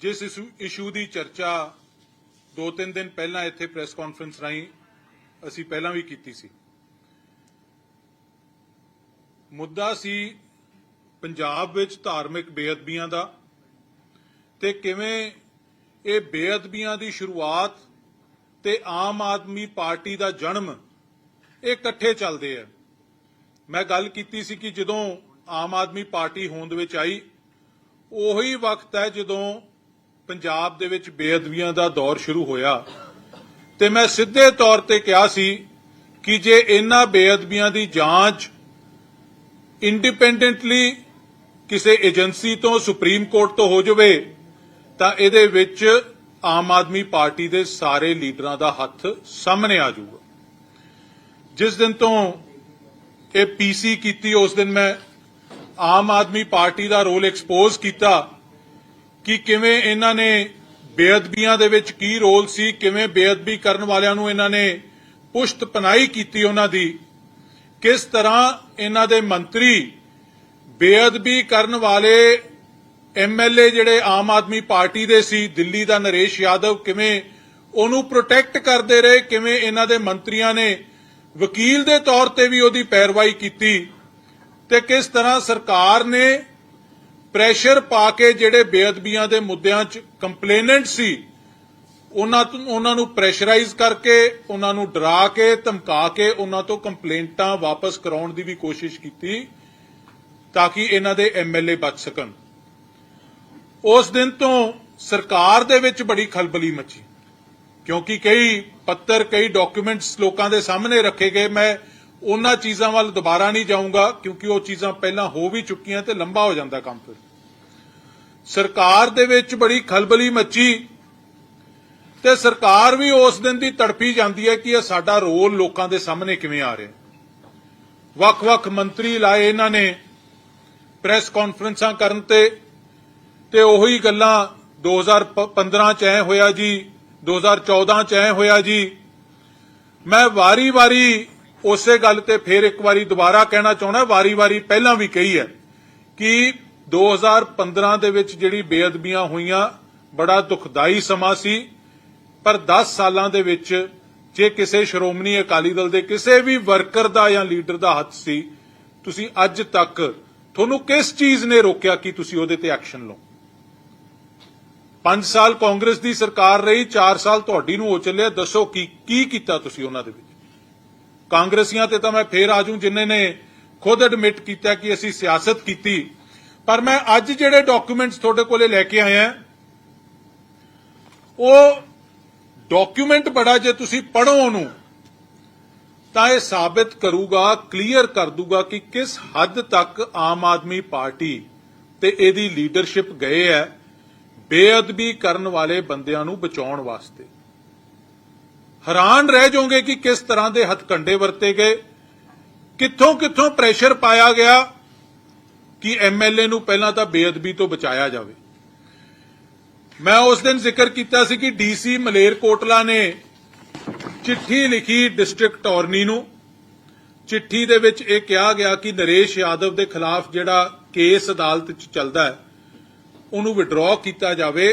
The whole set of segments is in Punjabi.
ਜਿਸ ਇਸ਼ੂ- ਇਸ਼ੂ ਦੀ ਚਰਚਾ ਦੋ ਤਿੰਨ ਦਿਨ ਪਹਿਲਾਂ ਇੱਥੇ ਪ੍ਰੈਸ ਕਾਨਫਰੰਸ ਰਾਹੀਂ ਅਸੀਂ ਪਹਿਲਾਂ ਵੀ ਕੀਤੀ ਸੀ। ਮੁੱਦਾ ਸੀ ਪੰਜਾਬ ਵਿੱਚ ਧਾਰਮਿਕ ਬੇਅਦਬੀਆਂ ਦਾ ਤੇ ਕਿਵੇਂ ਇਹ ਬੇਅਦਬੀਆਂ ਦੀ ਸ਼ੁਰੂਆਤ ਤੇ ਆਮ ਆਦਮੀ ਪਾਰਟੀ ਦਾ ਜਨਮ ਇਹ ਇਕੱਠੇ ਚੱਲਦੇ ਆ। ਮੈਂ ਗੱਲ ਕੀਤੀ ਸੀ ਕਿ ਜਦੋਂ ਆਮ ਆਦਮੀ ਪਾਰਟੀ ਹੋਂਦ ਵਿੱਚ ਆਈ, ਉਹੀ ਵਕਤ ਹੈ ਜਦੋਂ ਪੰਜਾਬ ਦੇ ਵਿੱਚ ਬੇਅਦਬੀਆਂ ਦਾ ਦੌਰ ਸ਼ੁਰੂ ਹੋਇਆ। ਤੇ ਮੈਂ ਸਿੱਧੇ ਤੌਰ ਤੇ ਕਿਹਾ ਸੀ ਕਿ ਜੇ ਇਹਨਾਂ ਬੇਅਦਬੀਆਂ ਦੀ ਜਾਂਚ ਇੰਡੀਪੈਂਡੈਂਟਲੀ ਕਿਸੇ ਏਜੰਸੀ ਤੋਂ, ਸੁਪਰੀਮ ਕੋਰਟ ਤੋਂ ਹੋ ਜਾਵੇ, ਤਾਂ ਇਹਦੇ ਵਿੱਚ ਆਮ ਆਦਮੀ ਪਾਰਟੀ ਦੇ ਸਾਰੇ ਲੀਡਰਾਂ ਦਾ ਹੱਥ ਸਾਹਮਣੇ ਆ ਜਾਊਗਾ। ਜਿਸ ਦਿਨ ਤੋਂ ਇਹ ਪੀਸੀ ਕੀਤੀ, ਉਸ ਦਿਨ ਮੈਂ ਆਮ ਆਦਮੀ ਪਾਰਟੀ ਦਾ ਰੋਲ ਐਕਸਪੋਜ਼ ਕੀਤਾ। ਕਿ ਕਿਵੇਂ ਇਹਨਾਂ ਨੇ ਬੇਅਦਬੀਆਂ ਦੇ ਵਿੱਚ ਕੀ ਰੋਲ ਸੀ, ਕਿਵੇਂ ਬੇਅਦਬੀ ਕਰਨ ਵਾਲਿਆਂ ਨੂੰ ਇਹਨਾਂ ਨੇ ਪੁਸ਼ਤ ਪਨਾਈ ਕੀਤੀ ਉਹਨਾਂ ਦੀ, ਕਿਸ ਤਰ੍ਹਾਂ ਇਹਨਾਂ ਦੇ ਮੰਤਰੀ ਬੇਅਦਬੀ ਕਰਨ ਵਾਲੇ ਐਮਐਲਏ ਜਿਹੜੇ ਆਮ ਆਦਮੀ ਪਾਰਟੀ ਦੇ ਸੀ, ਦਿੱਲੀ ਦਾ ਨਰੇਸ਼ ਯਾਦਵ, ਕਿਵੇਂ ਉਹਨੂੰ ਪ੍ਰੋਟੈਕਟ ਕਰਦੇ ਰਹੇ, ਕਿਵੇਂ ਇਹਨਾਂ ਦੇ ਮੰਤਰੀਆਂ ਨੇ ਵਕੀਲ ਦੇ ਤੌਰ ਤੇ ਵੀ ਉਹਦੀ ਪੈਰਵਾਈ ਕੀਤੀ ਤੇ ਕਿਸ ਤਰ੍ਹਾਂ ਸਰਕਾਰ ਨੇ ਪ੍ਰੈਸ਼ਰ ਪਾ ਕੇ ਜਿਹੜੇ ਬੇਅਦਬੀਆਂ ਦੇ ਮੁੱਦਿਆਂ 'ਚ ਕੰਪਲੇਨੈਂਟ ਸੀ, ਉਹਨਾਂ ਉਹਨਾਂ ਨੂੰ ਪ੍ਰੈਸ਼ਰਾਈਜ਼ ਕਰਕੇ, ਉਹਨਾਂ ਨੂੰ ਡਰਾ ਕੇ, ਧਮਕਾ ਕੇ ਉਹਨਾਂ ਤੋਂ ਕੰਪਲੇਂਟਾਂ ਵਾਪਸ ਕਰਾਉਣ ਦੀ ਵੀ ਕੋਸ਼ਿਸ਼ ਕੀਤੀ ਤਾਂ ਕਿ ਇਹਨਾਂ ਦੇ ਐਮਐਲਏ ਬਚ ਸਕਣ। ਉਸ ਦਿਨ ਤੋਂ ਸਰਕਾਰ ਦੇ ਵਿੱਚ ਬੜੀ ਖਲਬਲੀ ਮਚੀ, ਕਿਉਂਕਿ ਕਈ ਪੱਤਰ, ਕਈ ਡਾਕੂਮੈਂਟਸ ਲੋਕਾਂ ਦੇ ਸਾਹਮਣੇ ਰੱਖੇ ਗਏ। ਮੈਂ ਉਹਨਾਂ ਚੀਜ਼ਾਂ ਵੱਲ ਦੁਬਾਰਾ ਨਹੀਂ ਜਾਊਂਗਾ, ਕਿਉਂਕਿ ਉਹ ਚੀਜ਼ਾਂ ਪਹਿਲਾਂ ਹੋ ਵੀ ਚੁੱਕੀਆਂ ਤੇ ਲੰਬਾ ਹੋ ਜਾਂਦਾ ਕੰਮ ਫਿਰ। ਸਰਕਾਰ ਦੇ ਵਿੱਚ ਬੜੀ ਖਲਬਲੀ ਮੱਚੀ ਤੇ ਸਰਕਾਰ ਵੀ ਉਸ ਦਿਨ ਦੀ ਤੜਫੀ ਜਾਂਦੀ ਹੈ ਕਿ ਇਹ ਸਾਡਾ ਰੋਲ ਲੋਕਾਂ ਦੇ ਸਾਹਮਣੇ ਕਿਵੇਂ ਆ ਰਿਹਾ। ਵੱਖ-ਵੱਖ ਮੰਤਰੀ ਲਾਏ ਇਹਨਾਂ ਨੇ, ਪ੍ਰੈਸ ਕਾਨਫਰੰਸਾਂ ਕਰਨ ਤੇ ਤੇ ਉਹੀ ਗੱਲਾਂ 2015 ਚ ਐ ਹੋਇਆ ਜੀ 2014 ਚ ਐ ਹੋਇਆ ਜੀ। ਮੈਂ ਵਾਰੀ-ਵਾਰੀ ਉਸੇ ਗੱਲ ਤੇ ਫੇਰ ਇੱਕ ਵਾਰੀ ਦੁਬਾਰਾ ਕਹਿਣਾ ਚਾਹੁੰਦਾ, ਵਾਰੀ-ਵਾਰੀ ਪਹਿਲਾਂ ਵੀ ਕਹੀ ਹੈ ਕਿ 2015 ਦੇ ਵਿੱਚ ਜਿਹੜੀ ਬੇਅਦਬੀਆਂ ਹੋਈਆਂ, ਬੜਾ ਦੁਖਦਾਈ ਸਮਾਂ ਸੀ। ਪਰ 10 ਸਾਲਾਂ ਦੇ ਵਿੱਚ ਜੇ ਕਿਸੇ ਸ਼੍ਰੋਮਣੀ ਅਕਾਲੀ ਦਲ ਦੇ ਕਿਸੇ ਵੀ ਵਰਕਰ ਦਾ ਜਾਂ ਲੀਡਰ ਦਾ ਹੱਥ ਸੀ, ਤੁਸੀਂ ਅੱਜ ਤੱਕ ਤੁਹਾਨੂੰ ਕਿਸ ਚੀਜ਼ ਨੇ ਰੋਕਿਆ ਕਿ ਤੁਸੀਂ ਉਹਦੇ ਤੇ ਐਕਸ਼ਨ ਲਓ? 5 ਸਾਲ ਕਾਂਗਰਸ ਦੀ ਸਰਕਾਰ ਰਹੀ 4 ਸਾਲ ਤੁਹਾਡੀ ਨੂੰ ਹੋ ਚੱਲਿਆ। ਦੱਸੋ ਕੀ ਕੀ ਕੀਤਾ ਤੁਸੀਂ ਉਹਨਾਂ ਦੇ ਵਿੱਚ? ਕਾਂਗਰਸੀਆਂ ਤੇ ਤਾਂ ਮੈਂ ਫੇਰ ਆਜੂ ਜਿਨ੍ਹਾਂ ਨੇ ਖੁਦ ਐਡਮਿਟ ਕੀਤਾ ਕਿ ਅਸੀਂ ਸਿਆਸਤ ਕੀਤੀ। ਪਰ ਮੈਂ ਅੱਜ ਜਿਹੜੇ ਡਾਕੂਮੈਂਟਸ ਤੁਹਾਡੇ ਕੋਲੇ ਲੈ ਕੇ ਆਇਆ, ਉਹ ਡਾਕੂਮੈਂਟ ਬੜਾ ਜੇ ਤੁਸੀਂ ਪੜੋ ਉਹਨੂੰ, ਤਾਂ ਇਹ ਸਾਬਿਤ ਕਰੂਗਾ ਕਲੀਅਰ ਕਰ ਦੂਗਾ ਕਿ ਕਿਸ ਹੱਦ ਤੱਕ ਆਮ ਆਦਮੀ ਪਾਰਟੀ ਤੇ ਇਹਦੀ ਲੀਡਰਸ਼ਿਪ ਗਏ ਹੈ ਬੇਅਦਬੀ ਕਰਨ ਵਾਲੇ ਬੰਦਿਆਂ ਨੂੰ ਬਚਾਉਣ ਵਾਸਤੇ। ਹੈਰਾਨ ਰਹਿ ਜਾਓਗੇ ਕਿ ਕਿਸ ਤਰ੍ਹਾਂ ਦੇ ਹੱਥਕੰਡੇ ਵਰਤੇ ਗਏ। ਕਿੱਥੋਂ ਕਿੱਥੋਂ ਪ੍ਰੈਸ਼ਰ ਪਾਇਆ ਗਿਆ ਕਿ ਐਮਐਲਏ ਨੂੰ ਪਹਿਲਾਂ ਤਾਂ ਬੇਅਦਬੀ ਤੋਂ ਬਚਾਇਆ ਜਾਵੇ। ਮੈਂ ਉਸ ਦਿਨ ਜ਼ਿਕਰ ਕੀਤਾ ਸੀ ਕਿ ਡੀਸੀ ਮਲੇਰਕੋਟਲਾ ਨੇ ਚਿੱਠੀ ਲਿਖੀ ਡਿਸਟ੍ਰਿਕਟ ਅਟਾਰਨੀ ਨੂੰ। ਚਿੱਠੀ ਦੇ ਵਿੱਚ ਇਹ ਕਿਹਾ ਗਿਆ ਕਿ ਨਰੇਸ਼ ਯਾਦਵ ਦੇ ਖਿਲਾਫ ਜਿਹੜਾ ਕੇਸ ਅਦਾਲਤ 'ਚ ਚੱਲਦਾ ਹੈ, ਉਹਨੂੰ ਵਿਡਰਾਅ ਕੀਤਾ ਜਾਵੇ।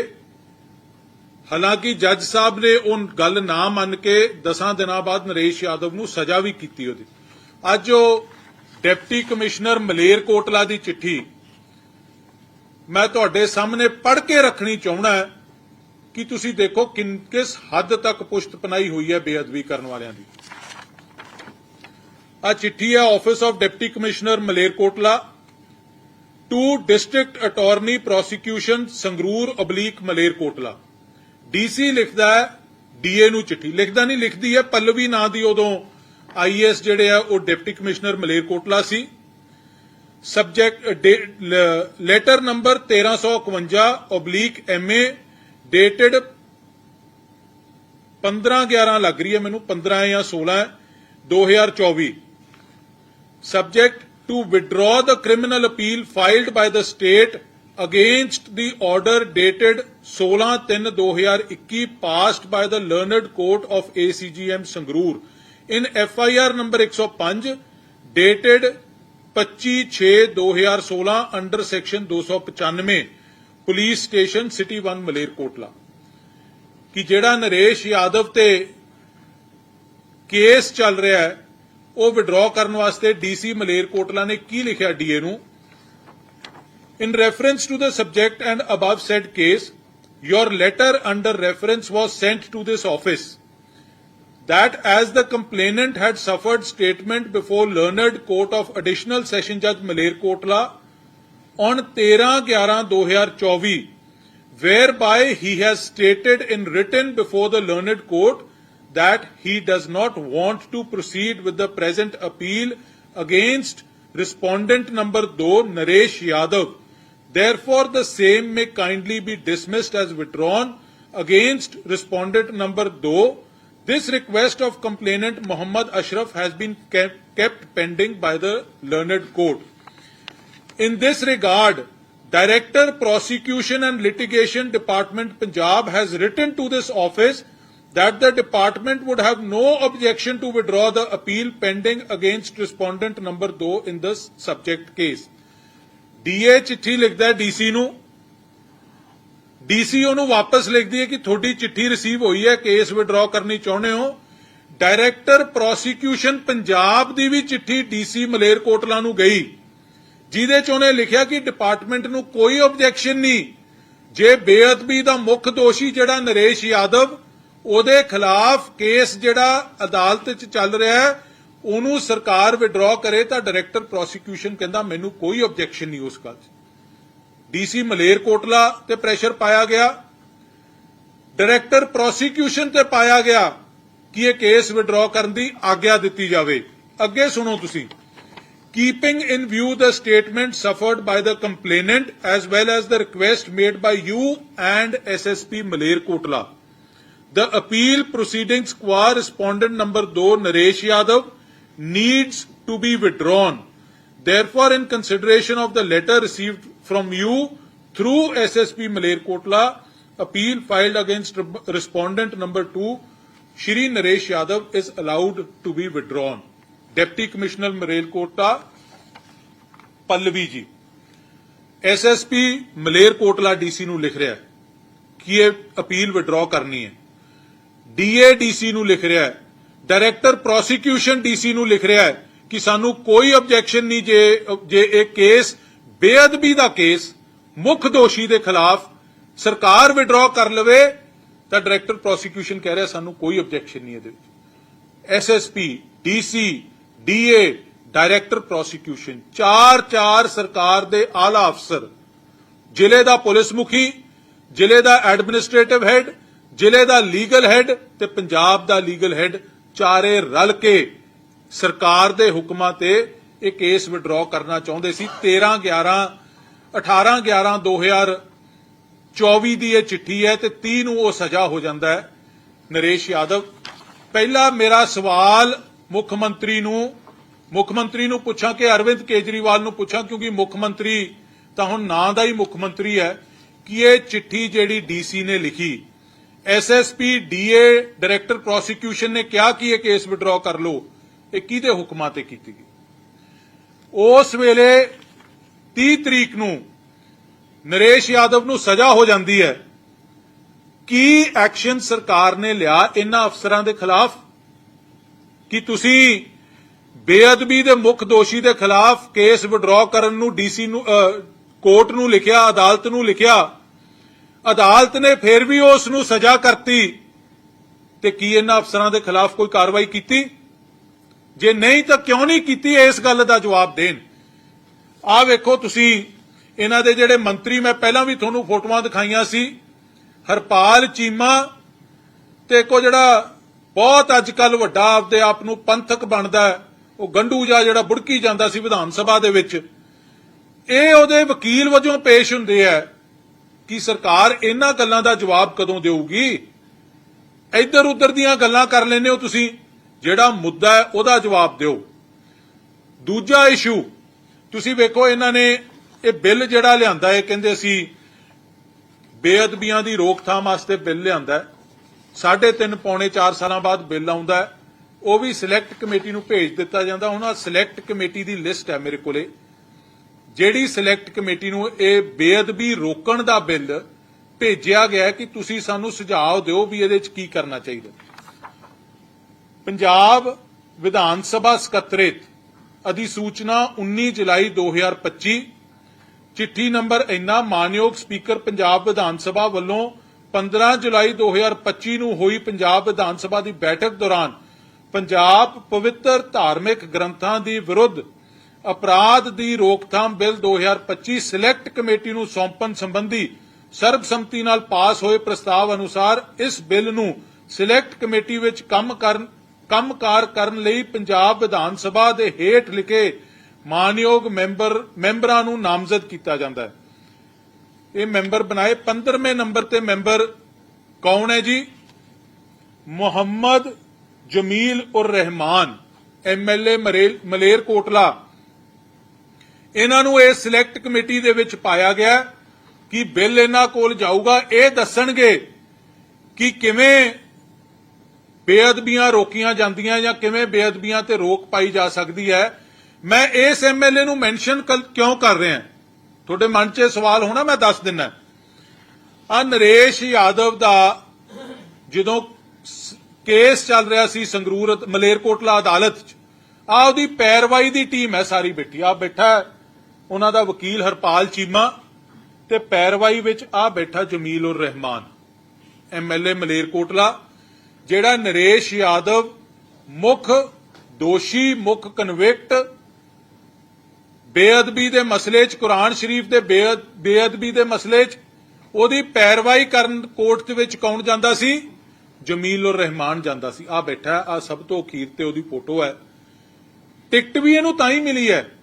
ਹਾਲਾਂਕਿ ਜੱਜ ਸਾਹਿਬ ਨੇ ਉਹ ਗੱਲ ਨਾ ਮੰਨ ਕੇ 10 ਦਿਨਾਂ ਬਾਅਦ ਨਰੇਸ਼ ਯਾਦਵ ਨੂੰ ਸਜ਼ਾ ਵੀ ਕੀਤੀ ਉਹਦੀ। ਅੱਜ ਉਹ ਡਿਪਟੀ ਕਮਿਸ਼ਨਰ ਮਲੇਰਕੋਟਲਾ ਦੀ ਚਿੱਠੀ ਮੈਂ ਤੁਹਾਡੇ ਸਾਹਮਣੇ ਪੜ੍ਹ ਕੇ ਰੱਖਣੀ ਚਾਹੁੰਦਾ ਕਿ ਤੁਸੀਂ ਦੇਖੋ ਕਿਨ- ਕਿਸ ਹੱਦ ਤੱਕ ਪੁਸ਼ਤਪਨਾਈ ਹੋਈ ਹੈ ਬੇਅਦਬੀ ਕਰਨ ਵਾਲਿਆਂ ਦੀ। ਆ ਚਿੱਠੀ ਹੈ office of deputy commissioner Malerkotla to district attorney prosecution Sangrur oblique Malerkotla DC ਲਿਖਦਾ ਹੈ, ਡੀਏ ਨੂੰ ਚਿੱਠੀ। ਲਿਖਦਾ ਨਹੀਂ, ਲਿਖਦੀ ਹੈ, ਪੱਲਵੀ ਨਾਂ ਦੀ ਉਦੋਂ ਆਈਐਸ ਜਿਹੜੇ ਆ, ਉਹ ਡਿਪਟੀ ਕਮਿਸ਼ਨਰ ਮਲੇਰਕੋਟਲਾ ਸੀ। Subject letter number 1351 oblique MA dated 15 11 ਲੱਗ ਰਹੀ ਹੈ ਮੈਨੂੰ 15 ਜਾਂ 16 2024 subject to withdraw the criminal appeal filed by the state against the order dated 16/3/2021 passed by the learned court of ACGM Sangrur in FIR number 105 dated 25/6/2016 under section 295 police station city 1 Malerkotla ਕਿ ਜਿਹੜਾ ਨਰੇਸ਼ ਯਾਦਵ ਤੇ ਕੇਸ ਚੱਲ ਰਿਹਾ ਹੈ ਉਹ ਵਿਡਰਾ ਕਰਨ ਵਾਸਤੇ ਡੀਸੀ ਮਲੇਰਕੋਟਲਾ ਨੇ ਕੀ ਲਿਖਿਆ ਡੀਏ ਨੂੰ in reference to the subject and above said case your letter under reference was sent to this office. That as the complainant had suffered statement before learned court of additional session judge Malerkotla on 13-11-2024, whereby he has stated in written before the learned court that he does not want to proceed with the present appeal against respondent number 2 Naresh Yadav. Therefore, the same may kindly be dismissed as withdrawn against respondent number 2. This request of complainant Muhammad Ashraf has been kept, pending by the learned court. In this regard, Director Prosecution and Litigation Department Punjab has written to this office that the department would have no objection to withdraw the appeal pending against respondent number 2 in this subject case. DA ਚਿੱਠੀ ਲਿਖਦਾ ਡੀਸੀ ਨੂੰ। ਡੀਸੀ ਉਹਨੂੰ ਵਾਪਸ ਲਿਖਦੀ ਹੈ ਕਿ ਤੁਹਾਡੀ ਚਿੱਠੀ ਰਿਸੀਵ ਹੋਈ ਹੈ ਕੇਸ ਵਿਡਰਾਅ ਕਰਨੀ ਚਾਹੁੰਦੇ ਹੋ। ਡਾਇਰੈਕਟਰ ਪ੍ਰੋਸੀਕਿਊਸ਼ਨ ਪੰਜਾਬ ਦੀ ਵੀ ਚਿੱਠੀ ਡੀਸੀ ਮਲੇਰਕੋਟਲਾ ਨੂੰ ਗਈ, ਜਿਹਦੇ ਚ ਉਹਨੇ ਲਿਖਿਆ ਕਿ ਡਿਪਾਰਟਮੈਂਟ ਨੂੰ ਕੋਈ ਆਬਜੈਕਸ਼ਨ ਨਹੀਂ। ਜੇ ਬੇਅਦਬੀ ਦਾ ਮੁੱਖ ਦੋਸ਼ੀ ਜਿਹੜਾ ਨਰੇਸ਼ ਯਾਦਵ, ਉਹਦੇ ਖਿਲਾਫ ਕੇਸ ਜਿਹੜਾ ਅਦਾਲਤ 'ਚ ਚੱਲ ਰਿਹਾ ਹੈ ਉਹਨੂੰ ਸਰਕਾਰ ਵਿਡਰਾਅ ਕਰੇ ਤਾਂ ਡਾਇਰੈਕਟਰ ਪ੍ਰੋਸੀਕਿਊਸ਼ਨ ਕਹਿੰਦਾ ਮੈਨੂੰ ਕੋਈ ਆਬਜੈਕਸ਼ਨ ਨਹੀਂ ਉਸ ਗੱਲ 'ਚ ਡੀਸੀ ਮਲੇਰਕੋਟਲਾ ਤੇ ਪ੍ਰੈਸ਼ਰ ਪਾਇਆ ਗਿਆ ਡਾਇਰੈਕਟਰ ਪ੍ਰੋਸੀਕਿਊਸ਼ਨ ਤੇ ਪਾਇਆ ਗਿਆ ਕਿ ਇਹ ਕੇਸ ਵਿਡਰਾਅ ਕਰਨ ਦੀ ਆਗਿਆ ਦਿੱਤੀ ਜਾਵੇ ਅੱਗੇ ਸੁਣੋ ਤੁਸੀਂ keeping in view the statement suffered by the complainant as well as the request made by you and SSP Malerkotla. The appeal proceedings qua respondent number 2 Naresh Yadav needs to be withdrawn. Therefore, in consideration of the letter received from you through SSP Malerkotla, appeal filed against re- respondent number 2, Shri Naresh Yadav is allowed to be withdrawn. Deputy commissioner Malerkotla Pallavi ji SSP Malerkotla DC ਨੂੰ ਲਿਖ ਰਿਹਾ ਹੈ ਕਿ ਇਹ ਅਪੀਲ ਵਿਡਰਾਅ ਕਰਨੀ ਹੈ ਡੀਏ ਡੀਸੀ ਨੂੰ ਲਿਖ ਰਿਹਾ ਹੈ ਡਾਇਰੈਕਟਰ ਪ੍ਰੋਸੀਕਿਊਸ਼ਨ ਡੀਸੀ ਨੂੰ ਲਿਖ ਰਿਹਾ ਹੈ ਕਿ ਸਾਨੂੰ ਕੋਈ ਆਬਜੈਕਸ਼ਨ ਨਹੀਂ ਜੇ ਜੇ ਇਹ ਕੇਸ ਬੇਅਦਬੀ ਦਾ ਕੇਸ, ਮੁੱਖ ਦੋਸ਼ੀ ਦੇ ਖਿਲਾਫ ਸਰਕਾਰ ਵਿਡਰਾਅ ਕਰ ਲਵੇ, ਤਾਂ ਡਾਇਰੈਕਟਰ ਪ੍ਰੋਸੀਕਿਊਸ਼ਨ ਕਹਿ ਰਿਹਾ ਸਾਨੂੰ ਕੋਈ ਆਬਜੈਕਸ਼ਨ ਨਹੀਂ ਇਹਦੇ ਵਿੱਚ। SSP DC DA director prosecution, ਚਾਰ ਚਾਰ ਸਰਕਾਰ ਦੇ ਆਲਾ ਅਫਸਰ, ਜ਼ਿਲ੍ਹੇ ਦਾ ਪੁਲਿਸ ਮੁਖੀ ਜ਼ਿਲ੍ਹੇ ਦਾ ਐਡਮਿਨਿਸਟ੍ਰੇਟਿਵ ਹੈੱਡ ਜ਼ਿਲ੍ਹੇ ਦਾ ਲੀਗਲ ਹੈੱਡ ਤੇ ਪੰਜਾਬ ਦਾ ਲੀਗਲ ਹੈੱਡ ਚਾਰੇ ਰਲ ਕੇ ਸਰਕਾਰ ਦੇ ਹੁਕਮਾਂ ਤੇ ਇਹ ਕੇਸ ਵਿਡਰਾਅ ਕਰਨਾ ਚਾਹੁੰਦੇ ਸੀ। 13 11 18 11 2024 ਦੀ ਇਹ ਚਿੱਠੀ ਹੈ ਤੇ 30 ਨੂੰ ਉਹ ਸਜ਼ਾ ਹੋ ਜਾਂਦਾ ਹੈ। ਨਰੇਸ਼ ਯਾਦਵ, ਪਹਿਲਾ ਮੇਰਾ ਸਵਾਲ ਮੁੱਖ ਮੰਤਰੀ ਨੂੰ, ਮੁੱਖ ਮੰਤਰੀ ਨੂੰ ਪੁੱਛਾਂ ਕਿ ਅਰਵਿੰਦ ਕੇਜਰੀਵਾਲ ਨੂੰ ਪੁੱਛਾਂ, ਕਿਉਂਕਿ ਮੁੱਖ ਮੰਤਰੀ ਤਾਂ ਹੁਣ ਨਾਂ ਦਾ ਹੀ ਮੁੱਖ ਮੰਤਰੀ ਹੈ, ਕਿ ਇਹ ਚਿੱਠੀ ਜਿਹੜੀ ਡੀਸੀ ਨੇ ਲਿਖੀ ਐਸਐਸਪੀ ਡੀਏ ਡਾਇਰੈਕਟਰ ਪ੍ਰੋਸੀਕਿਊਸ਼ਨ ਨੇ ਕਿਹਾ ਕਿ ਇਹ ਕੇਸ ਵਿਡਰਾਅ ਕਰ ਲਓ। ਇਹ ਕਿਹਦੇ ਹੁਕਮਾਂ ਤੇ ਕੀਤੀ ਗਈ? ਉਸ ਵੇਲੇ 30 ਤਰੀਕ ਨੂੰ ਨਰੇਸ਼ ਯਾਦਵ ਨੂੰ ਸਜ਼ਾ ਹੋ ਜਾਂਦੀ ਹੈ। ਕੀ ਐਕਸ਼ਨ ਸਰਕਾਰ ਨੇ ਲਿਆ ਇਹਨਾਂ ਅਫਸਰਾਂ ਦੇ ਖਿਲਾਫ? ਕਿ ਤੁਸੀਂ ਬੇਅਦਬੀ ਦੇ ਮੁੱਖ ਦੋਸ਼ੀ ਦੇ ਖਿਲਾਫ ਕੇਸ ਵਿਡਰਾਅ ਕਰਨ ਨੂੰ ਡੀਸੀ ਨੂੰ ਕੋਰਟ ਨੂੰ ਲਿਖਿਆ, ਅਦਾਲਤ ਨੂੰ ਲਿਖਿਆ? ਅਦਾਲਤ ਨੇ ਫਿਰ ਵੀ ਉਸ ਨੂੰ ਸਜ਼ਾ ਕਰਤੀ ਤੇ ਕੀ ਇਹਨਾਂ ਅਫਸਰਾਂ ਦੇ ਖਿਲਾਫ ਕੋਈ ਕਾਰਵਾਈ ਕੀਤੀ? ਜੇ ਨਹੀਂ ਤਾਂ ਕਿਉਂ ਨਹੀਂ ਕੀਤੀ ਇਸ ਗੱਲ ਦਾ ਜਵਾਬ ਦੇਣ? ਆਹ ਵੇਖੋ ਤੁਸੀਂ, ਇਹਨਾਂ ਦੇ ਜਿਹੜੇ ਮੰਤਰੀ, ਮੈਂ ਪਹਿਲਾਂ ਵੀ ਤੁਹਾਨੂੰ ਫੋਟੋਆਂ ਦਿਖਾਈਆਂ ਸੀ, ਹਰਪਾਲ ਚੀਮਾ ਤੇ ਕੋ ਜਿਹੜਾ ਬਹੁਤ ਅੱਜ ਕੱਲ ਵੱਡਾ ਆਪਦੇ ਆਪ ਨੂੰ ਪੰਥਕ ਬਣਦਾ ਉਹ ਗੰਡੂ ਜਾ ਜਿਹੜਾ ਬੁੜਕੀ ਜਾਂਦਾ ਸੀ ਵਿਧਾਨ ਸਭਾ ਦੇ ਵਿੱਚ, ਇਹ ਉਹਦੇ ਵਕੀਲ ਵਜੋਂ ਪੇਸ਼ ਹੁੰਦੇ ਆ। ਕਿ ਸਰਕਾਰ ਇਹਨਾਂ ਗੱਲਾਂ ਦਾ ਜਵਾਬ ਕਦੋਂ ਦੇਊਗੀ? ਇੱਧਰ ਉੱਧਰ ਦੀਆਂ ਗੱਲਾਂ ਕਰ ਲੈਂਦੇ ਹੋ ਤੁਸੀਂ, ਜਿਹੜਾ ਮੁੱਦਾ ਹੈ ਉਹਦਾ ਜਵਾਬ ਦਿਓ। ਦੂਜਾ ਇਸ਼ੂ ਤੁਸੀਂ ਵੇਖੋ ਇਹਨਾਂ ਨੇ ਇਹ ਬਿੱਲ ਜਿਹੜਾ ਲਿਆਂਦਾ ਹੈ, ਕਹਿੰਦੇ ਅਸੀਂ ਬੇਅਦਬੀਆਂ ਦੀ ਰੋਕਥਾਮ ਵਾਸਤੇ ਬਿੱਲ ਲਿਆਂਦਾ ਸਾਢੇ ਤਿੰਨ ਪੌਣੇ 4 ਸਾਲਾਂ ਬਾਅਦ ਬਿੱਲ ਆਉਂਦਾ ਉਹ ਵੀ ਸਿਲੈਕਟ ਕਮੇਟੀ ਨੂੰ ਭੇਜ ਦਿੱਤਾ ਜਾਂਦਾ। ਹੁਣ ਆ ਸਿਲੈਕਟ ਕਮੇਟੀ ਦੀ ਲਿਸਟ ਹੈ ਮੇਰੇ ਕੋਲੇ। ਜਿਹੜੀ ਸਿਲੈਕਟ ਕਮੇਟੀ ਨੂੰ ਇਹ ਬੇਅਦਬੀ ਰੋਕਣ ਦਾ ਬਿੱਲ ਭੇਜਿਆ ਗਿਆ ਕਿ ਤੁਸੀਂ ਸਾਨੂੰ ਸੁਝਾਅ ਦਿਓ ਵੀ ਇਹਦੇ ਚ ਕੀ ਕਰਨਾ ਚਾਹੀਦਾ। ਪੰਜਾਬ ਵਿਧਾਨ ਸਭਾ ਸਕੱਤਰੇਤ ਅਧਿਸੂਚਨਾ 19 ਜੁਲਾਈ 2025 ਚਿੱਠੀ ਨੰਬਰ ਇੰਨਾ ਮਾਨਯੋਗ ਸਪੀਕਰ ਪੰਜਾਬ ਵਿਧਾਨ ਸਭਾ ਵੱਲੋਂ 15 ਜੁਲਾਈ 2025 ਨੂੰ ਹੋਈ ਪੰਜਾਬ ਵਿਧਾਨ ਸਭਾ ਦੀ ਬੈਠਕ ਦੌਰਾਨ ਪੰਜਾਬ ਪਵਿੱਤਰ ਧਾਰਮਿਕ ਗ੍ਰੰਥਾਂ ਦੀ ਵਿਰੁੱਧ ਅਪਰਾਧ ਦੀ ਰੋਕਥਾਮ ਬਿੱਲ 2025 ਸਿਲੈਕਟ ਕਮੇਟੀ ਨੂੰ ਸੌਂਪਣ ਸੰਬੰਧੀ ਸਰਬਸੰਮਤੀ ਨਾਲ ਪਾਸ ਹੋਏ ਪ੍ਰਸਤਾਵ ਅਨੁਸਾਰ ਇਸ ਬਿੱਲ ਨੂੰ ਸਿਲੈਕਟ ਕਮੇਟੀ ਵਿੱਚ ਕੰਮ ਕਰਨ, ਕੰਮਕਾਰ ਕਰਨ ਲਈ ਪੰਜਾਬ ਵਿਧਾਨ ਸਭਾ ਦੇ ਹੇਠ ਲਿਖੇ ਮਾਨਯੋਗ ਮੈਂਬਰ, ਮੈਂਬਰਾਂ ਨੂੰ ਨਾਮਜ਼ਦ ਕੀਤਾ ਜਾਂਦਾ ਹੈ। ਇਹ ਮੈਂਬਰ ਬਣਾਏ 15ਵੇਂ ਨੰਬਰ ਤੇ ਮੈਂਬਰ ਕੌਣ ਹੈ ਜੀ? ਮੁਹੰਮਦ ਜਮੀਲ ਉਰ ਰਹਿਮਾਨ ਐਮਐਲਏ ਮਲੇਰ ਕੋਟਲਾ ਇਹਨਾਂ ਨੂੰ ਇਹ ਸਿਲੈਕਟ ਕਮੇਟੀ ਦੇ ਵਿੱਚ ਪਾਇਆ ਗਿਆ ਕਿ ਬਿੱਲ ਇਹਨਾਂ ਕੋਲ ਜਾਊਗਾ। ਇਹ ਦੱਸਣਗੇ ਕਿ ਕਿਵੇਂ ਬੇਅਦਬੀਆਂ ਰੋਕੀਆਂ ਜਾਂਦੀਆਂ ਜਾਂ ਕਿਵੇਂ ਬੇਅਦਬੀਆਂ ਤੇ ਰੋਕ ਪਾਈ ਜਾ ਸਕਦੀ ਹੈ। ਮੈਂ ਇਸ ਐਮਐਲਏ ਨੂੰ ਮੈਂਸ਼ਨ ਕਿਉਂ ਕਰ ਰਿਹਾ? ਤੁਹਾਡੇ ਮਨ 'ਚ ਇਹ ਸਵਾਲ ਹੋਣਾ, ਮੈਂ ਦੱਸ ਦਿੰਨਾ। ਆ ਨਰੇਸ਼ ਯਾਦਵ ਦਾ ਜਦੋਂ ਕੇਸ ਚੱਲ ਰਿਹਾ ਸੀ ਸੰਗਰੂਰ ਮਲੇਰਕੋਟਲਾ ਅਦਾਲਤ 'ਚ ਆ ਉਹਦੀ ਪੈਰਵਾਈ ਦੀ ਟੀਮ ਹੈ ਸਾਰੀ ਬੈਠੀ ਆ ਬੈਠਾ ਉਹਨਾਂ ਦਾ ਵਕੀਲ ਹਰਪਾਲ ਚੀਮਾ ਤੇ ਪੈਰਵਾਈ ਵਿੱਚ ਆ ਬੈਠਾ ਜਮੀਲ ਉਰ ਰਹਿਮਾਨ। ਐਮਐਲਏ ਮਲੇਰਕੋਟਲਾ ਜਿਹੜਾ ਨਰੇਸ਼ ਯਾਦਵ ਮੁੱਖ ਦੋਸ਼ੀ, ਮੁੱਖ ਕਨਵਿਕਟ, ਬੇਅਦਬੀ ਦੇ ਮਸਲੇ 'ਚ, ਕੁਰਾਨ ਸ਼ਰੀਫ ਦੇ ਬੇਅਦਬੀ ਦੇ ਮਸਲੇ 'ਚ, ਉਹਦੀ ਪੈਰਵਾਈ ਕਰਨ ਕੋਰਟ ਦੇ ਵਿੱਚ ਕੌਣ ਜਾਂਦਾ ਸੀ? ਜਮੀਲ ਉਰ ਰਹਿਮਾਨ ਜਾਂਦਾ ਸੀ। ਆ ਬੈਠਾ, ਆ ਸਭ ਤੋਂ ਅਖੀਰ ਤੇ ਉਹਦੀ ਫੋਟੋ ਹੈ। ਟਿਕਟ ਵੀ ਇਹਨੂੰ ਤਾਂ ਹੀ ਮਿਲੀ ਹੈ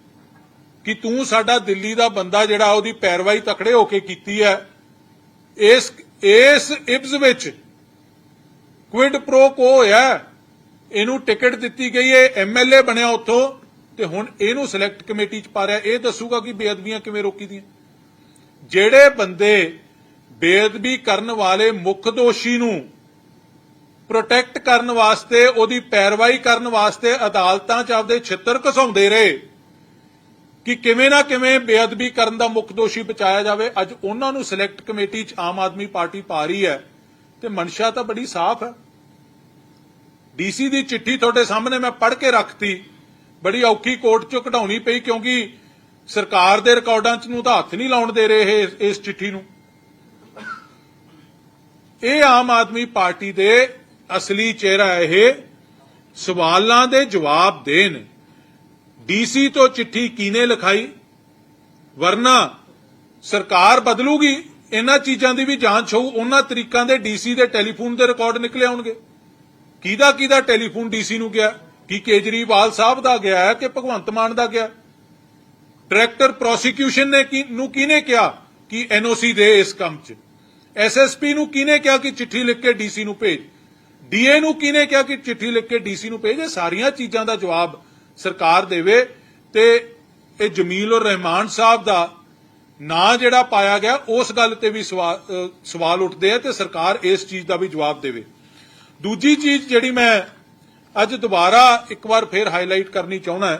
ਕਿ ਤੂੰ ਸਾਡਾ ਦਿੱਲੀ ਦਾ ਬੰਦਾ ਜਿਹੜਾ ਉਹਦੀ ਪੈਰਵਾਈ ਤਕੜੇ ਹੋ ਕੇ ਕੀਤੀ ਹੈ, ਇਸ ਇਸ ਇਬਜ਼ ਵਿੱਚ ਕੁਇਡ ਪ੍ਰੋ ਕੋ ਹੋਇਆ ਇਹਨੂੰ ਟਿਕਟ ਦਿੱਤੀ ਗਈ ਹੈ ਐਮਐਲਏ ਬਣਿਆ ਉੱਥੋਂ, ਤੇ ਹੁਣ ਇਹਨੂੰ ਸਿਲੈਕਟ ਕਮੇਟੀ ਚ ਪਾ ਰਿਹਾ, ਇਹ ਦੱਸੂਗਾ ਕਿ ਬੇਅਦਬੀਆਂ ਕਿਵੇਂ ਰੋਕੀ ਦੀਆਂ। ਜਿਹੜੇ ਬੰਦੇ ਬੇਅਦਬੀ ਕਰਨ ਵਾਲੇ ਮੁੱਖ ਦੋਸ਼ੀ ਨੂੰ ਪ੍ਰੋਟੈਕਟ ਕਰਨ ਵਾਸਤੇ, ਉਹਦੀ ਪੈਰਵਾਈ ਕਰਨ ਵਾਸਤੇ ਅਦਾਲਤਾਂ 'ਚ ਆਪਦੇ ਛਿੱਤਰ ਘਸਾਉਂਦੇ ਰਹੇ ਕਿ ਕਿਵੇਂ ਨਾ ਕਿਵੇਂ ਬੇਅਦਬੀ ਕਰਨ ਦਾ ਮੁੱਖ ਦੋਸ਼ੀ ਬਚਾਇਆ ਜਾਵੇ। ਅੱਜ ਉਹਨਾਂ ਨੂੰ ਸਿਲੈਕਟ ਕਮੇਟੀ 'ਚ ਆਮ ਆਦਮੀ ਪਾਰਟੀ ਪਾ ਰਹੀ ਹੈ ਤੇ ਮਨਸ਼ਾ ਤਾਂ ਬੜੀ ਸਾਫ਼ ਹੈ। ਡੀਸੀ ਦੀ ਚਿੱਠੀ ਤੁਹਾਡੇ ਸਾਹਮਣੇ ਮੈਂ ਪੜ੍ਹ ਕੇ ਰੱਖਤੀ। ਬੜੀ ਔਖੀ ਕੋਰਟ 'ਚੋਂ ਕਢਾਉਣੀ ਪਈ ਕਿਉਂਕਿ ਸਰਕਾਰ ਦੇ ਰਿਕਾਰਡਾਂ 'ਚ ਨੂੰ ਤਾਂ ਹੱਥ ਨਹੀਂ ਲਾਉਣ ਦੇ ਰਹੇ ਇਸ ਚਿੱਠੀ ਨੂੰ। ਇਹ ਆਮ ਆਦਮੀ ਪਾਰਟੀ ਦੇ ਅਸਲੀ ਚਿਹਰਾ ਇਹ ਸਵਾਲਾਂ ਦੇ ਜਵਾਬ ਦੇਣ। ਡੀਸੀ ਤੋਂ ਚਿੱਠੀ ਕਿਨੇ ਲਿਖਾਈ? ਵਰਨਾ, ਸਰਕਾਰ ਬਦਲੂਗੀ? ਇਹਨਾਂ ਚੀਜ਼ਾਂ ਦੀ ਵੀ ਜਾਂਚ ਹੋਊ, ਉਹਨਾਂ ਤਰੀਕਾਂ ਦੇ ਡੀਸੀ ਦੇ ਟੈਲੀਫੋਨ ਦੇ ਰਿਕਾਰਡ ਨਿਕਲੇ ਆਉਣਗੇ। ਕਿਹਦਾ ਕਿਹਦਾ ਟੈਲੀਫੋਨ ਡੀਸੀ ਨੂੰ ਗਿਆ? ਕੀ ਕੇਜਰੀਵਾਲ ਸਾਹਿਬ ਦਾ ਗਿਆ ਕਿ ਭਗਵੰਤ ਮਾਨ ਦਾ ਗਿਆ? ਡਾਇਰੈਕਟਰ ਪ੍ਰੋਸੀਕਿਊਸ਼ਨ ਨੇ ਨੂੰ ਕਿਹਨੇ ਕਿਹਾ ਕਿ ਐਨਓਸੀ ਦੇ ਇਸ ਕੰਮ 'ਚ? ਐਸਐਸਪੀ ਨੂੰ ਕਿਹਨੇ ਕਿਹਾ ਕਿ ਚਿੱਠੀ ਲਿਖ ਕੇ ਡੀਸੀ ਨੂੰ ਭੇਜ? ਡੀਏ ਨੂੰ ਕਿਹਨੇ ਕਿਹਾ ਕਿ ਚਿੱਠੀ ਲਿਖ ਕੇ ਡੀਸੀ ਨੂੰ ਭੇਜ? ਇਹ ਸਾਰੀਆਂ ਚੀਜ਼ਾਂ ਦਾ ਜਵਾਬ ਸਰਕਾਰ ਦੇਵੇ ਤੇ ਇਹ ਜਮੀਲ ਉਰ ਰਹਿਮਾਨ ਸਾਹਿਬ ਦਾ ਨਾਂ ਜਿਹੜਾ ਪਾਇਆ ਗਿਆ, ਉਸ ਗੱਲ ਤੇ ਵੀ ਸਵਾਲ ਉੱਠਦੇ ਆ ਤੇ ਸਰਕਾਰ ਇਸ ਚੀਜ਼ ਦਾ ਵੀ ਜਵਾਬ ਦੇਵੇ। ਦੂਜੀ ਚੀਜ਼ ਜਿਹੜੀ ਮੈਂ ਅੱਜ ਦੁਬਾਰਾ ਇੱਕ ਵਾਰ ਫੇਰ ਹਾਈਲਾਈਟ ਕਰਨੀ ਚਾਹੁੰਦਾ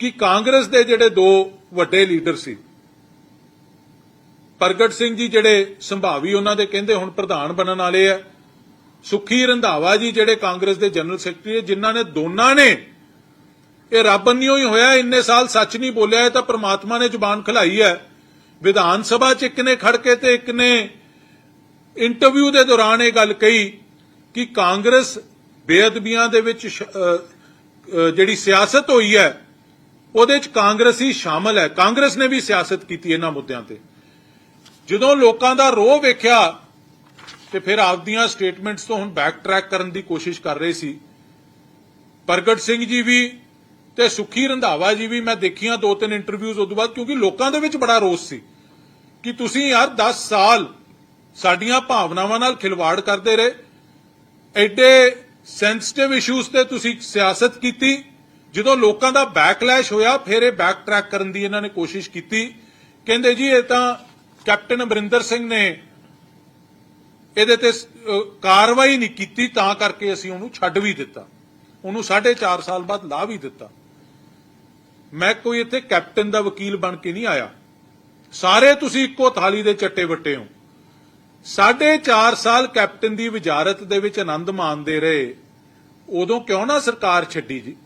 ਕਿ ਕਾਂਗਰਸ ਦੇ ਜਿਹੜੇ ਦੋ ਵੱਡੇ ਲੀਡਰ ਸੀ, ਪ੍ਰਗਟ ਸਿੰਘ ਜੀ ਜਿਹੜੇ ਸੰਭਾਵੀ ਉਹਨਾਂ ਦੇ ਕਹਿੰਦੇ ਹੁਣ ਪ੍ਰਧਾਨ ਬਣਨ ਵਾਲੇ ਆ, ਸੁਖੀ ਰੰਧਾਵਾ ਜੀ ਜਿਹੜੇ ਕਾਂਗਰਸ ਦੇ ਜਨਰਲ ਸੈਕਟਰੀ ਹੈ ਜਿਨ੍ਹਾਂ ਨੇ ਦੋਨਾਂ ਨੇ ਇਹ ਰੱਬ ਅੰਨਿਓ ਹੀ ਹੋਇਆ, ਇੰਨੇ ਸਾਲ ਸੱਚ ਨਹੀਂ ਬੋਲਿਆ, ਇਹ ਤਾਂ ਪ੍ਰਮਾਤਮਾ ਨੇ ਜ਼ੁਬਾਨ ਖਲਾਈ ਹੈ। ਵਿਧਾਨ ਸਭਾ 'ਚ ਇੱਕ ਨੇ ਖੜ ਕੇ ਤੇ ਇੱਕ ਨੇ ਇੰਟਰਵਿਊ ਦੇ ਦੌਰਾਨ ਇਹ ਗੱਲ ਕਹੀ ਕਿ ਕਾਂਗਰਸ ਬੇਅਦਬੀਆਂ ਦੇ ਵਿੱਚ ਜਿਹੜੀ ਸਿਆਸਤ ਹੋਈ ਹੈ, ਉਹਦੇ 'ਚ ਕਾਂਗਰਸ ਹੀ ਸ਼ਾਮਲ ਹੈ। ਕਾਂਗਰਸ ਨੇ ਵੀ ਸਿਆਸਤ ਕੀਤੀ ਇਹਨਾਂ ਮੁੱਦਿਆਂ ਤੇ। ਜਦੋਂ ਲੋਕਾਂ ਦਾ ਰੋਹ ਵੇਖਿਆ ਤੇ ਫਿਰ ਆਪਦੀਆਂ ਸਟੇਟਮੈਂਟਸ ਤੋਂ ਹੁਣ ਬੈਕ ਟਰੈਕ ਕਰਨ ਦੀ ਕੋਸ਼ਿਸ਼ ਕਰ ਰਹੇ ਸੀ। ਪ੍ਰਗਟ ਸਿੰਘ ਜੀ ਵੀ ਤੇ ਸੁਖੀ ਰੰਧਾਵਾ ਜੀ ਵੀ ਮੈਂ ਦੇਖੀਆਂ ਦੋ ਤਿੰਨ ਇੰਟਰਵਿਊਜ਼ ਉਸ ਤੋਂ ਬਾਅਦ, ਕਿਉਂਕਿ ਲੋਕਾਂ ਦੇ ਵਿੱਚ ਬੜਾ ਰੋਸ ਸੀ ਕਿ ਤੁਸੀਂ ਯਾਰ 10 ਸਾਲ ਸਾਡੀਆਂ ਭਾਵਨਾਵਾਂ ਨਾਲ ਖਿਲਵਾੜ ਕਰਦੇ ਰਹੇ, ਐਡੇ ਸੈਂਸਿਟਿਵ ਇਸ਼ੂਜ਼ ਤੇ ਤੁਸੀਂ ਸਿਆਸਤ ਕੀਤੀ, ਜਦੋਂ ਲੋਕਾਂ ਦਾ ਬੈਕਲੈਸ਼ ਹੋਇਆ, ਫਿਰ ਇਹ ਬੈਕ ਟਰੈਕ ਕਰਨ ਦੀ ਇਹਨਾਂ ਨੇ ਕੋਸ਼ਿਸ਼ ਕੀਤੀ। ਕਹਿੰਦੇ ਜੀ, ਇਹ ਤਾਂ ਕੈਪਟਨ ਅਮਰਿੰਦਰ ਸਿੰਘ ਨੇ ਇਹਦੇ ਤੇ ਕਾਰਵਾਈ ਨਹੀਂ ਕੀਤੀ, ਤਾਂ ਕਰਕੇ ਅਸੀਂ ਉਹਨੂੰ ਛੱਡ ਵੀ ਦਿੱਤਾ। ਉਹਨੂੰ 4.5 ਸਾਲ ਬਾਅਦ ਲਾ ਵੀ ਦਿੱਤਾ। ਮੈਂ ਕੋਈ ਇੱਥੇ ਕੈਪਟਨ ਦਾ ਵਕੀਲ ਬਣ ਕੇ ਨਹੀਂ ਆਇਆ। ਸਾਰੇ ਤੁਸੀਂ ਇੱਕੋ ਥਾਲੀ ਦੇ ਚੱਟੇ ਵੱਟੇ ਹੋ। ਸਾਢੇ 4 ਸਾਲ ਕੈਪਟਨ ਦੀ ਵਜ਼ਾਰਤ ਦੇ ਵਿੱਚ ਆਨੰਦ ਮਾਣਦੇ ਰਹੇ। ਉਦੋਂ ਕਿਉਂ ਨਾ ਸਰਕਾਰ ਛੱਡੀ ਜੀ?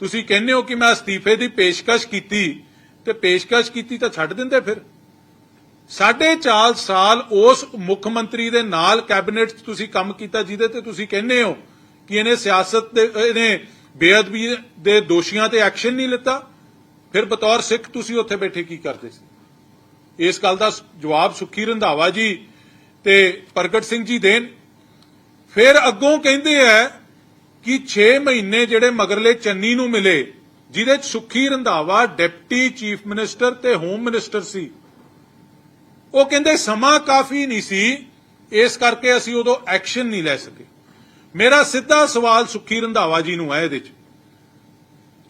ਤੁਸੀਂ ਕਹਿੰਦੇ ਹੋ ਕਿ ਮੈਂ ਅਸਤੀਫੇ ਦੀ ਪੇਸ਼ਕਸ਼ ਕੀਤੀ ਤੇ ਪੇਸ਼ਕਸ਼ ਕੀਤੀ ਤਾਂ ਛੱਡ ਦਿੰਦੇ ਫਿਰ। ਸਾਢੇ 4 ਸਾਲ ਉਸ ਮੁੱਖ ਮੰਤਰੀ ਦੇ ਨਾਲ ਕੈਬਨਿਟ 'ਚ ਤੁਸੀਂ ਕੰਮ ਕੀਤਾ, ਜਿਹਦੇ ਤੇ ਤੁਸੀਂ ਕਹਿੰਦੇ ਹੋ ਕਿ ਇਹਨੇ ਸਿਆਸਤ ਦੇ, ਇਹਨੇ ਬੇਅਦਬੀ ਦੇ ਦੋਸ਼ੀਆਂ ਤੇ ਐਕਸ਼ਨ ਨਹੀਂ ਲਿੱਤਾ। ਫਿਰ ਬਤੌਰ ਸਿੱਖ ਤੁਸੀਂ ਉੱਥੇ ਬੈਠੇ ਕੀ ਕਰਦੇ ਸੀ? ਇਸ ਗੱਲ ਦਾ ਜਵਾਬ ਸੁਖੀ ਰੰਧਾਵਾ ਜੀ ਤੇ ਪ੍ਰਗਟ ਸਿੰਘ ਜੀ ਦੇਣ। ਫਿਰ ਅੱਗੋਂ ਕਹਿੰਦੇ ਆ ਕਿ 6 ਮਹੀਨੇ ਜਿਹੜੇ ਮਗਰਲੇ ਚੰਨੀ ਨੂੰ ਮਿਲੇ, ਜਿਹਦੇ ਚ Sukhi Randhawa deputy chief minister ਤੇ ਹੋਮ ਮਿਨਿਸਟਰ ਸੀ। ਉਹ ਕਹਿੰਦੇ ਸਮਾਂ ਕਾਫੀ ਨਹੀਂ ਸੀ, ਇਸ ਕਰਕੇ ਅਸੀਂ ਉਦੋਂ ਐਕਸ਼ਨ ਨਹੀਂ ਲੈ ਸਕੇ। ਮੇਰਾ ਸਿੱਧਾ ਸਵਾਲ ਸੁਖੀ ਰੰਧਾਵਾ ਜੀ ਨੂੰ ਹੈ ਇਹਦੇ ਚ।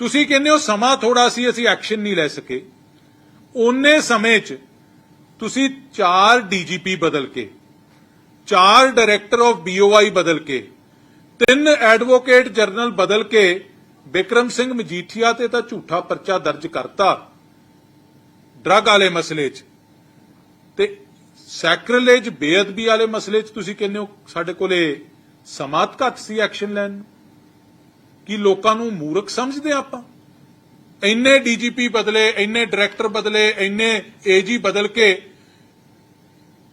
ਤੁਸੀਂ ਕਹਿੰਦੇ ਹੋ ਸਮਾਂ ਥੋੜਾ ਸੀ, ਅਸੀਂ ਐਕਸ਼ਨ ਨਹੀਂ ਲੈ ਸਕੇ। ਉਹਨੇ ਸਮੇਂ 'ਚ ਤੁਸੀਂ ਚਾਰ ਡੀਜੀਪੀ ਬਦਲ ਕੇ, ਚਾਰ ਡਾਇਰੈਕਟਰ ਆਫ ਬੀਓਆਈ ਬਦਲ ਕੇ, ਤਿੰਨ ਐਡਵੋਕੇਟ ਜਨਰਲ ਬਦਲ ਕੇ ਬਿਕਰਮ ਸਿੰਘ ਮਜੀਠੀਆ ਤੇ ਤਾਂ ਝੂਠਾ ਪਰਚਾ ਦਰਜ ਕਰਤਾ ਡਰੱਗ ਵਾਲੇ ਮਸਲੇ 'ਚ। ਤੇ ਸੈਕਰੇਲੇਜ ਬੇਅਦਬੀ ਵਾਲੇ ਮਸਲੇ 'ਚ ਤੁਸੀਂ ਕਹਿੰਦੇ ਹੋ ਸਾਡੇ ਕੋਲੇ ਸਮਾਂ ਘੱਟ ਸੀ ਐਕਸ਼ਨ ਲੈਣ ਨੂੰ। ਕੀ ਲੋਕਾਂ ਨੂੰ ਮੂਰਖ ਸਮਝਦੇ ਆ ਆਪਾਂ? ਇੰਨੇ ਡੀਜੀਪੀ ਬਦਲੇ, ਇੰਨੇ ਡਾਇਰੈਕਟਰ ਬਦਲੇ, ਇੰਨੇ ਏਜੀ ਬਦਲ ਕੇ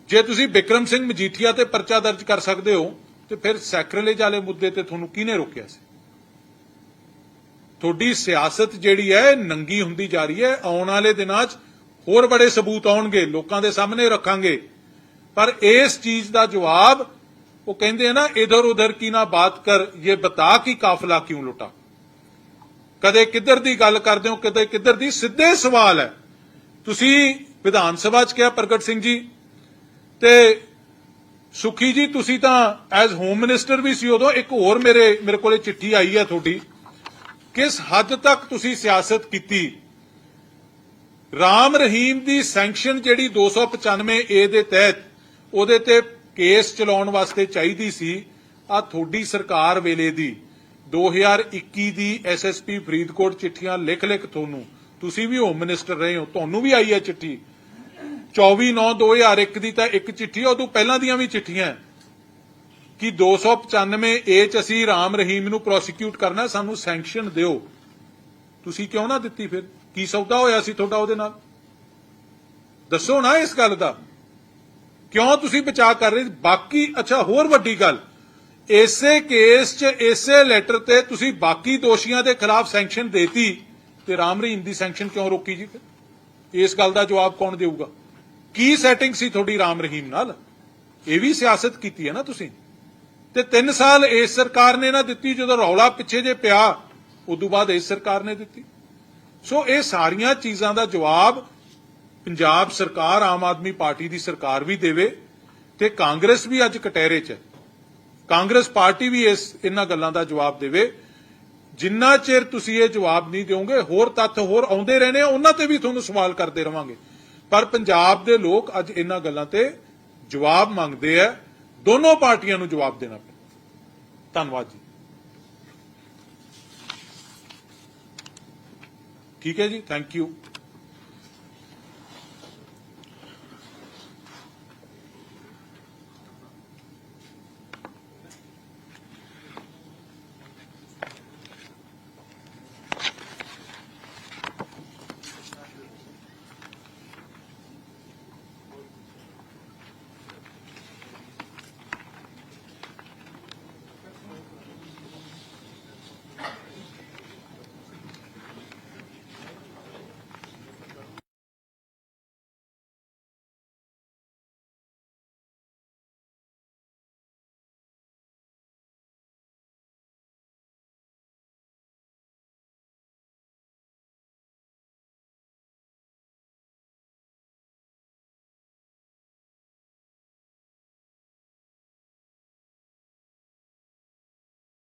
ਜੇ ਤੁਸੀਂ ਬਿਕਰਮ ਸਿੰਘ ਮਜੀਠੀਆ ਤੇ ਪਰਚਾ ਦਰਜ ਕਰ ਸਕਦੇ ਹੋ, ਤੇ ਫਿਰ ਸੈਕਰੇਲੇਜ ਵਾਲੇ ਮੁੱਦੇ ਤੇ ਤੁਹਾਨੂੰ ਕਿਹਨੇ ਰੋਕਿਆ ਸੀ? ਤੁਹਾਡੀ ਸਿਆਸਤ ਜਿਹੜੀ ਹੈ, ਨੰਗੀ ਹੁੰਦੀ ਜਾ ਰਹੀ ਹੈ। ਆਉਣ ਵਾਲੇ ਦਿਨਾਂ 'ਚ ਹੋਰ ਬੜੇ ਸਬੂਤ ਆਉਣਗੇ, ਲੋਕਾਂ ਦੇ ਸਾਹਮਣੇ ਰੱਖਾਂਗੇ। ਪਰ ਇਸ ਚੀਜ਼ ਦਾ ਜਵਾਬ ਉਹ ਕਹਿੰਦੇ ਆ ਨਾ, ਇਧਰ ਉਧਰ ਕੀ ਨਾ ਬਾਤ ਕਰ, ਇਹ ਬਤਾ ਕਿ ਕਾਫਲਾ ਕਿਉਂ ਲੁੱਟਾ? ਕਦੇ ਕਿੱਧਰ ਦੀ ਗੱਲ ਕਰਦੇ ਹੋ, ਕਦੇ ਕਿੱਧਰ ਦੀ, ਸਿੱਧੇ ਸਵਾਲ ਹੈ। ਤੁਸੀਂ ਵਿਧਾਨ ਸਭਾ 'ਚ ਕਿਹਾ, ਪ੍ਰਗਟ ਸਿੰਘ ਜੀ, ਤੇ ਸੁਖੀ ਜੀ, ਤੁਸੀਂ ਤਾਂ ਐਜ਼ ਹੋਮ ਮਿਨਿਸਟਰ ਵੀ ਸੀ ਉਦੋਂ, ਇੱਕ ਹੋਰ ਮੇਰੇ ਮੇਰੇ ਕੋਲੇ ਚਿੱਠੀ ਆਈ ਹੈ ਤੁਹਾਡੀ। ਕਿਸ ਹੱਦ ਤੱਕ ਤੁਸੀਂ ਸਿਆਸਤ ਕੀਤੀ? ਰਾਮ ਰਹੀਮ ਦੀ ਸੈਂਕਸ਼ਨ ਜਿਹੜੀ 295 ਏ ਦੇ ਤਹਿਤ, ਉਹਦੇ ਤੇ ਕੇਸ ਚਲਾਉਣ ਵਾਸਤੇ ਚਾਹੀਦੀ ਸੀ ਆ ਤੁਹਾਡੀ ਸਰਕਾਰ ਵੇਲੇ ਦੀ। 2021 ਦੀ ਐਸਐਸਪੀ ਫਰੀਦਕੋਟ ਚਿੱਠੀਆਂ ਲਿਖ ਲਿਖ ਤੁਹਾਨੂੰ। ਤੁਸੀਂ ਵੀ ਹੋਮ ਮਿਨਿਸਟਰ ਰਹੇ ਹੋ, ਤੁਹਾਨੂੰ ਵੀ ਆਈ ਹੈ ਚਿੱਠੀ। 24/9/2001 ਦੀ ਤਾਂ ਇੱਕ ਚਿੱਠੀ ਉਦੋਂ ਪਹਿਲਾਂ ਦੀਆਂ ਵੀ ਚਿੱਠੀਆਂ। ਹੈ ਕਿ 295 ਏ ਚ ਅਸੀਂ ਰਾਮ ਰਹੀਮ ਨੂੰ ਪ੍ਰੋਸੀਕਿਊਟ ਕਰਨਾ, ਸਾਨੂੰ ਸੈਂਕਸ਼ਨ ਦਿਓ। ਤੁਸੀਂ ਕਿਉਂ ਨਾ ਦਿੱਤੀ ਫਿਰ? ਕੀ ਸੌਦਾ ਹੋਇਆ ਸੀ ਤੁਹਾਡਾ ਉਹਦੇ ਨਾਲ? ਦੱਸੋ ਨਾ ਇਸ ਗੱਲ ਦਾ। ਕਿਉਂ ਤੁਸੀਂ ਬਚਾਅ ਕਰ ਰਹੇ? ਬਾਕੀ, ਅੱਛਾ, ਹੋਰ ਵੱਡੀ ਗੱਲ। ਇਸੇ ਕੇਸ 'ਚ, ਇਸੇ ਲੈਟਰ ਤੇ ਤੁਸੀਂ ਬਾਕੀ ਦੋਸ਼ੀਆਂ ਦੇ ਖਿਲਾਫ ਸੈਂਕਸ਼ਨ ਦੇਤੀ ਤੇ ਰਾਮ ਰਹੀਮ ਦੀ ਸੈਂਕਸ਼ਨ ਕਿਉਂ ਰੋਕੀ ਜੀ ਫਿਰ? ਇਸ ਗੱਲ ਦਾ ਜਵਾਬ ਕੌਣ ਦੇਊਗਾ? ਕੀ ਸੈਟਿੰਗ ਸੀ ਤੁਹਾਡੀ ਰਾਮ ਰਹੀਮ ਨਾਲ? ਇਹ ਵੀ ਸਿਆਸਤ ਕੀਤੀ ਹੈ ਨਾ ਤੁਸੀਂ? ਤੇ 3 ਸਾਲ ਇਸ ਸਰਕਾਰ ਨੇ ਨਾ ਦਿੱਤੀ, ਜਦੋਂ ਰੌਲਾ ਪਿੱਛੇ ਜੇ ਪਿਆ, ਉਦੋਂ ਬਾਅਦ ਇਸ ਸਰਕਾਰ ਨੇ ਦਿੱਤੀ। ਸੋ ਇਹ ਸਾਰੀਆਂ ਚੀਜ਼ਾਂ ਦਾ ਜਵਾਬ ਪੰਜਾਬ ਸਰਕਾਰ, ਆਮ ਆਦਮੀ ਪਾਰਟੀ ਦੀ ਸਰਕਾਰ ਵੀ ਦੇਵੇ ਤੇ ਕਾਂਗਰਸ ਵੀ ਅੱਜ ਕਟਹਿਰੇ 'ਚ ਕਾਂਗਰਸ ਪਾਰਟੀ ਵੀ ਇਸ, ਇਹਨਾਂ ਗੱਲਾਂ ਦਾ ਜਵਾਬ ਦੇਵੇ। ਜਿੰਨਾ ਚਿਰ ਤੁਸੀਂ ਇਹ ਜਵਾਬ ਨਹੀਂ ਦਿਓਗੇ, ਹੋਰ ਤੱਥ ਹੋਰ ਆਉਂਦੇ ਰਹਿਣੇ ਆ, ਉਹਨਾਂ ਤੇ ਵੀ ਤੁਹਾਨੂੰ ਸਵਾਲ ਕਰਦੇ ਰਵਾਂਗੇ। ਪਰ ਪੰਜਾਬ ਦੇ ਲੋਕ ਅੱਜ ਇਹਨਾਂ ਗੱਲਾਂ ਤੇ ਜਵਾਬ ਮੰਗਦੇ ਆ। ਦੋਨੋਂ ਪਾਰਟੀਆਂ ਨੂੰ ਜਵਾਬ ਦੇਣਾ ਪੈਣਾ। ਧੰਨਵਾਦ ਜੀ। ਠੀਕ ਹੈ ਜੀ ਥੈਂਕ ਯੂ